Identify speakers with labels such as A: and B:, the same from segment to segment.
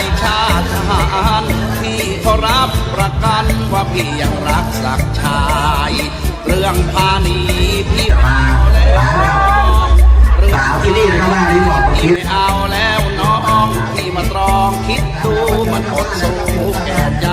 A: ายชาติทหารพี่ขอรับประกันว่าพี่ยังรักสักชาย เรื่องพานีพี่เาแล้ว
B: เรื่องสาวที่นี่ข้างหน้านี่บอก
A: พี่ไม่เอาแล้วน้องพี่มาตรองคิดดูมันอดสู้แก่ใจ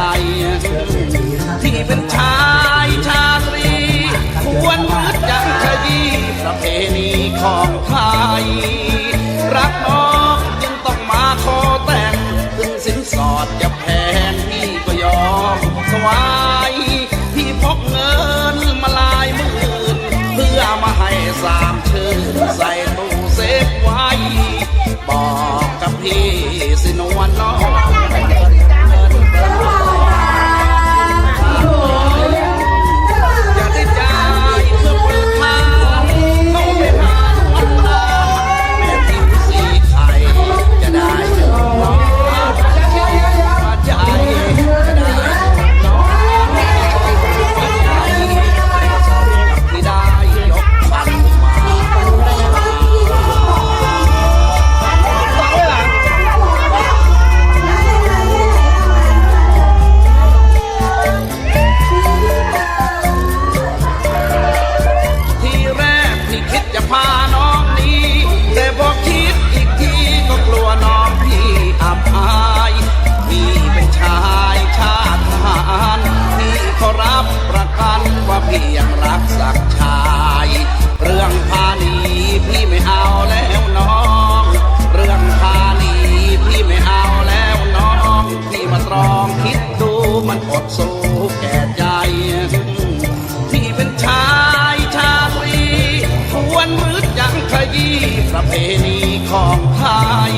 A: ประเพณีของไทย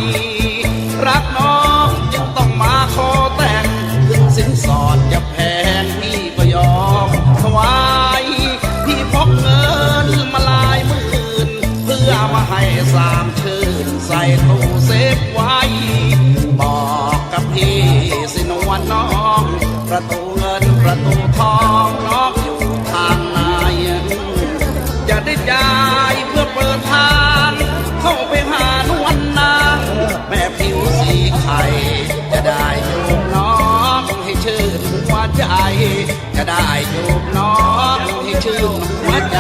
A: รักน้องจึงต้องมาขอแต่งถึงสินสอดจะแพงพี่ก็ยอมถวายพี่พกเงินมาลายมื่นเพื่อมาให้สามชื่นใส่ตู้เซฟไว้ บอกกับพี่สินวลน้อง ประตูเงินประตูทอง จะได้จูบน้องให้ชื่นหัวใจ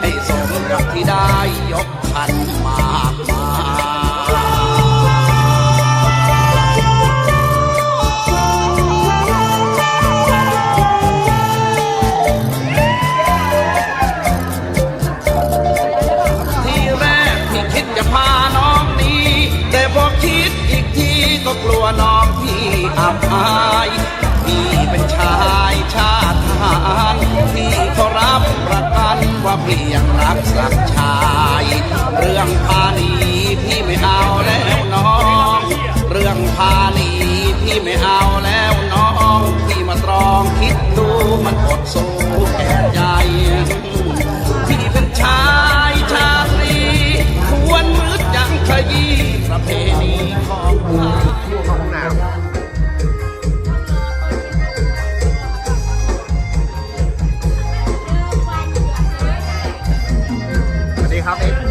A: ให้สมกับที่ได้ยกขันมากมายที่แรกที่คิดจะพาน้องหนี้ แต่พอคิดอีกทีก็กลัวน้องที่อับอาย พี่เป็นชาย ชาติทหารพี่ขอรับประกันว่าพี่ยังรักสักชาย เรื่องพานีพี่ไม่เอาแล้วน้อง เรื่องพานีพี่ไม่เอาแล้วน้อง พี่มาตรองคิดดูมันอดสู ครับ